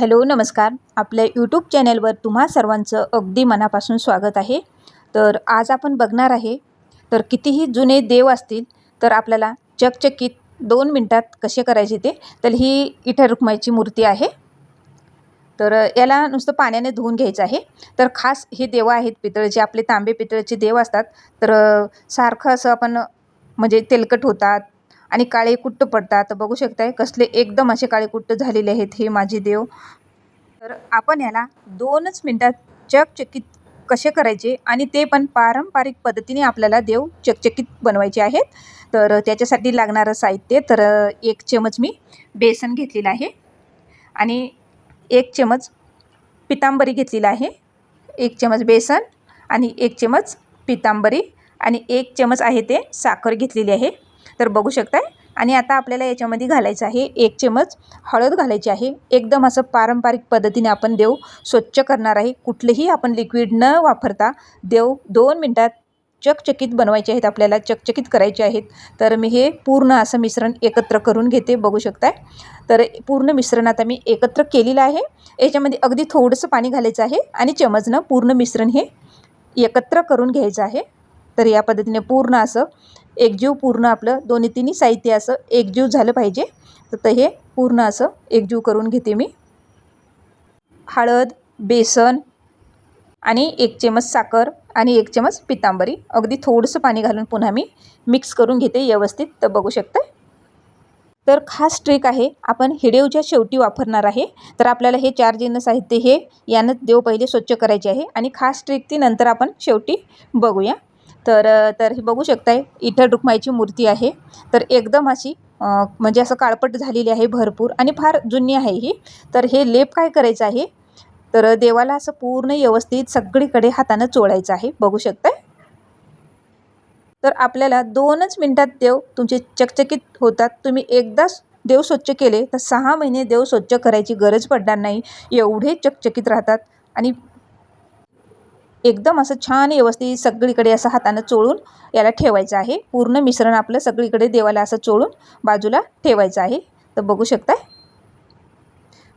Hello नमस्कार. आपल्या YouTube चॅनेलवर तुम्हा सर्वांचं अगदी मनापासून स्वागत आहे. तर आज आपण बघणार आहे तर कितीही जुने देव असतील तर आपल्याला चकचकीत दोन मिनटात कसे करायचे ते? तर ही इठा रुक्माईची मूर्ती आहे. तर याला नुसतं पाण्याने धुवून घ्यायचं आहे. तर खास हे देव आहेत पितळचे आपले तांबे पितळचे देव असतात. तर सारखं असं आपण म्हणजे तेलकट होतात आणि काळे कुट्ट पडतात. बघू शकताय कसले एकदम असे काळे कुट्ट झालेले आहेत हे माझे देव. तर आपण याला दोनच मिनटात चकचकीत कसे करायचे आणि ते पण पारंपरिक पद्धतीने आपल्याला देव चकचकीत बनवायचे आहेत. तर त्याच्यासाठी लागणारं साहित्य तर एक चमच मी बेसन घेतलेलं आहे. आणि एक चमच पितांबरी घेतलेलं आहे. एक चमच बेसन आणि एक चमच पितांबरी आणि एक चमच आहे ते साखर घेतलेली आहे. तर बघू शकताय. आणि आता आपल्याला याच्यामध्ये घालायचं आहे एक चमच हळद घालायची आहे. एकदम असं पारंपरिक पद्धतीने आपण देव स्वच्छ करणार आहे. कुठलेही आपण लिक्विड न वापरता देव दोन मिनटात चकचकीत बनवायचे आहेत. आपल्याला चकचकीत करायचे आहेत. तर मी हे पूर्ण असं मिश्रण एकत्र करून घेते. बघू शकताय. तर पूर्ण मिश्रण आता मी एकत्र केलेलं आहे. याच्यामध्ये अगदी थोडंसं पाणी घालायचं आहे. आणि चमचनं पूर्ण मिश्रण हे एकत्र करून घ्यायचं आहे. तर या पद्धतीने पूर्ण असं एकजीव पूर्ण आपलं दोन्ही तिन्ही साहित्य असं एकजीव झालं पाहिजे. तर हे पूर्ण असं एकजीव करून घेते मी. हळद बेसन आणि एक चमच साखर आणि एक चमच पितांबरी. अगदी थोडंसं पाणी घालून पुन्हा मी मिक्स करून घेते व्यवस्थित. तर बघू शकता तर खास ट्रिक आहे आपण हिडेवच्या शेवटी वापरणार आहे. तर आपल्याला हे चार जिन्न साहित्य हे यानं देव पहिले स्वच्छ करायचे आहे. आणि खास ट्रिक ती नंतर आपण शेवटी बघूया. तर तर हे बघू शकताय इथं रुक्माईची मूर्ती आहे. तर एकदम अशी म्हणजे असं काळपट झालेली आहे भरपूर आणि फार जुनी आहे ही. तर हे लेप काय करायचं आहे? तर देवाला असं पूर्ण व्यवस्थित सगळीकडे हातानं चोळायचं आहे. बघू शकताय? तर आपल्याला दोनच मिनटात देव तुमचे चकचकीत होतात. तुम्ही एकदाच देव स्वच्छ केले तर सहा महिने देव स्वच्छ करायची गरज पडणार नाही. एवढे चकचकीत राहतात. आणि एकदम असं छान व्यवस्थित सगळीकडे असं हातानं चोळून याला ठेवायचं आहे. पूर्ण मिश्रण आपलं सगळीकडे देवाला असं चोळून बाजूला ठेवायचं आहे. तर बघू शकताय.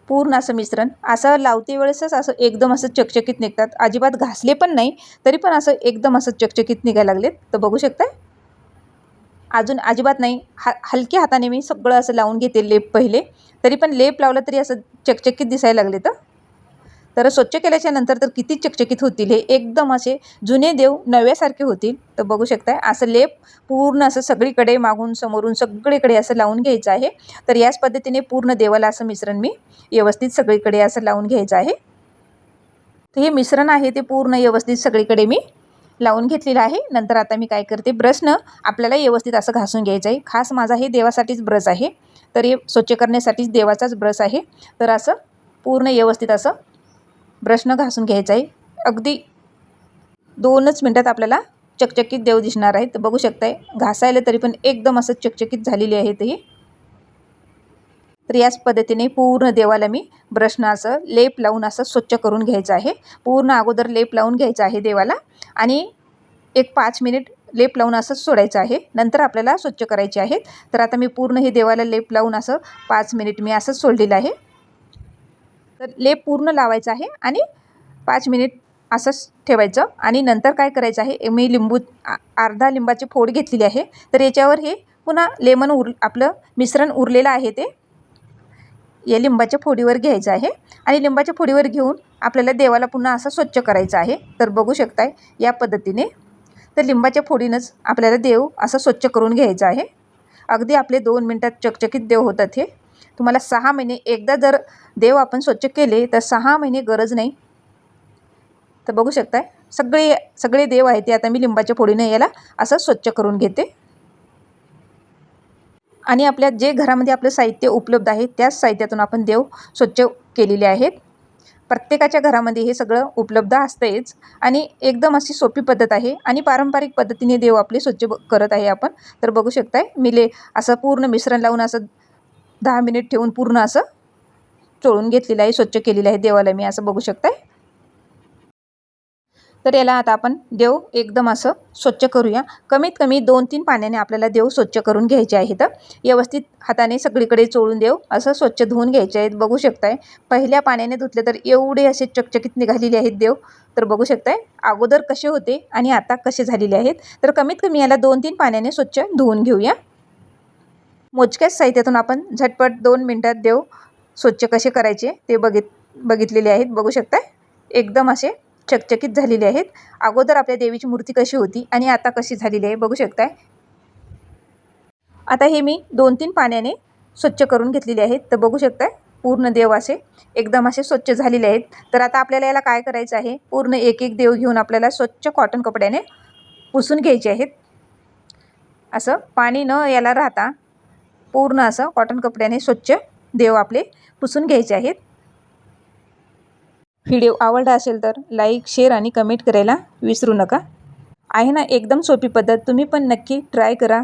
पूर्ण असं मिश्रण. असं लावते वेळेसच असं एकदम असं चकचकीत निघतात. अजिबात घासले पण नाही तरी पण असं एकदम असं चकचकीत निघायला लागलेत. तर बघू शकताय. अजून अजिबात नाही. हा हलक्या हाताने मी सगळं असं लावून घेते लेप पहिले. तरी पण लेप लावलं तरी असं चकचकीत दिसायला लागले तर तर स्वच्छ केल्याच्यानंतर तर किती चकचकीत होतील हे एकदम असे जुने देव नव्यासारखे होतील. तर बघू शकताय असं लेप पूर्ण असं सगळीकडे मागून समोरून सगळीकडे असं लावून घ्यायचं आहे. तर याच पद्धतीने पूर्ण देवाला असं मिश्रण मी व्यवस्थित सगळीकडे असं लावून घ्यायचं आहे. तर हे मिश्रण आहे ते पूर्ण व्यवस्थित सगळीकडे मी लावून घेतलेलं आहे. नंतर आता मी काय करते ब्रशनं आपल्याला व्यवस्थित असं घासून घ्यायचं आहे. खास माझा हे देवासाठीच ब्रश आहे. तर हे स्वच्छ करण्यासाठीच देवाचाच ब्रश आहे. तर असं पूर्ण व्यवस्थित असं ब्रशनं घासून घ्यायचं आहे. अगदी दोनच मिनटात आपल्याला चकचकीत देव दिसणार आहे तर बघू शकताय घासायला तरी पण एकदम असं चकचकीत झालेली आहे ते. तर याच पद्धतीने पूर्ण देवाला मी ब्रशनं असं लेप लावून असं स्वच्छ करून घ्यायचं आहे. पूर्ण अगोदर लेप लावून घ्यायचं आहे देवाला आणि एक पाच मिनिट लेप लावून असं सोडायचं आहे. नंतर आपल्याला स्वच्छ करायचे आहेत. तर आता मी पूर्ण हे देवाला लेप लावून असं पाच मिनिट मी असंच सोडलेलं आहे. तर लेप पूर्ण लावायचं आहे आणि पाच मिनिट असंच ठेवायचं. आणि नंतर काय करायचं आहे मी लिंबू अर्धा लिंबाची फोड घेतलेली आहे. तर याच्यावर हे पुन्हा लेमन उर आपलं मिश्रण उरलेलं आहे ते. या लिंबाच्या फोडीवर घ्यायचं आहे. आणि लिंबाच्या फोडीवर घेऊन आपल्याला देवाला पुन्हा असं स्वच्छ करायचं आहे. तर बघू शकताय या पद्धतीने. तर लिंबाच्या फोडीनंच आपल्याला देव असं स्वच्छ करून घ्यायचं आहे. अगदी आपले दोन मिनटात चकचकीत देव होतात हे. तुम्हाला सहा महिने एकदा जर देव आपण स्वच्छ केले तर सहा महिने गरज नाही. तर बघू शकताय सगळे सगळे देव आहेत ते आता मी लिंबाच्या फोडीने याला असं स्वच्छ करून घेते. आणि आपल्या जे घरामध्ये आपलं साहित्य उपलब्ध आहे त्याच साहित्यातून आपण देव स्वच्छ केलेले आहेत. प्रत्येकाच्या घरामध्ये हे सगळं उपलब्ध असतेच आणि एकदम अशी सोपी पद्धत आहे आणि पारंपरिक पद्धतीने देव आपले स्वच्छ करत आहे आपण. तर बघू शकताय मिले असं पूर्ण मिश्रण लावून असं दहा मिनिट ठेवून पूर्ण असं चोळून घेतलेलं आहे स्वच्छ केलेलं आहे देवाला मी असं बघू शकताय. तर याला आता आपण देव एकदम असं स्वच्छ करूया. कमीत कमी दोन तीन पाण्याने आपल्याला देव स्वच्छ करून घ्यायचे आहेत. व्यवस्थित हाताने सगळीकडे चोळून देव असं स्वच्छ धुवून घ्यायचे आहेत. बघू शकताय पहिल्या पाण्याने धुतले तर एवढे असे चकचकीत निघालेले आहेत देव. तर बघू शकताय अगोदर कसे होते आणि आता कसे झालेले आहेत. तर कमीत कमी याला दोन तीन पाण्याने स्वच्छ धुवून घेऊया. मोजक्याच साहित्यातून आपण झटपट दोन मिनटात देव स्वच्छ कसे करायचे ते बघित बघितलेले आहेत. बघू शकताय? एकदम असे चकचकीत झालेले आहेत. अगोदर आपल्या देवीची मूर्ती कशी होती आणि आता कशी झालेली आहे बघू शकताय? आता हे मी दोन तीन पाण्याने स्वच्छ करून घेतलेले आहेत. तर बघू शकताय? पूर्ण देव असे एकदम असे स्वच्छ झालेले आहेत. तर आता आपल्याला याला काय करायचं आहे? पूर्ण एक एक देव घेऊन आपल्याला स्वच्छ कॉटन कपड्याने पुसून घ्यायचे आहेत. असं पाणी न याला राहता पूर्ण असं कॉटन कपड्याने स्वच्छ देव आपले पुसून घ्यायचे आहेत. व्हिडिओ आवडला असेल तर लाईक शेअर आणि कमेंट करायला विसरू नका. आहे ना एकदम सोपी पद्धत. तुम्ही पण नक्की ट्राय करा.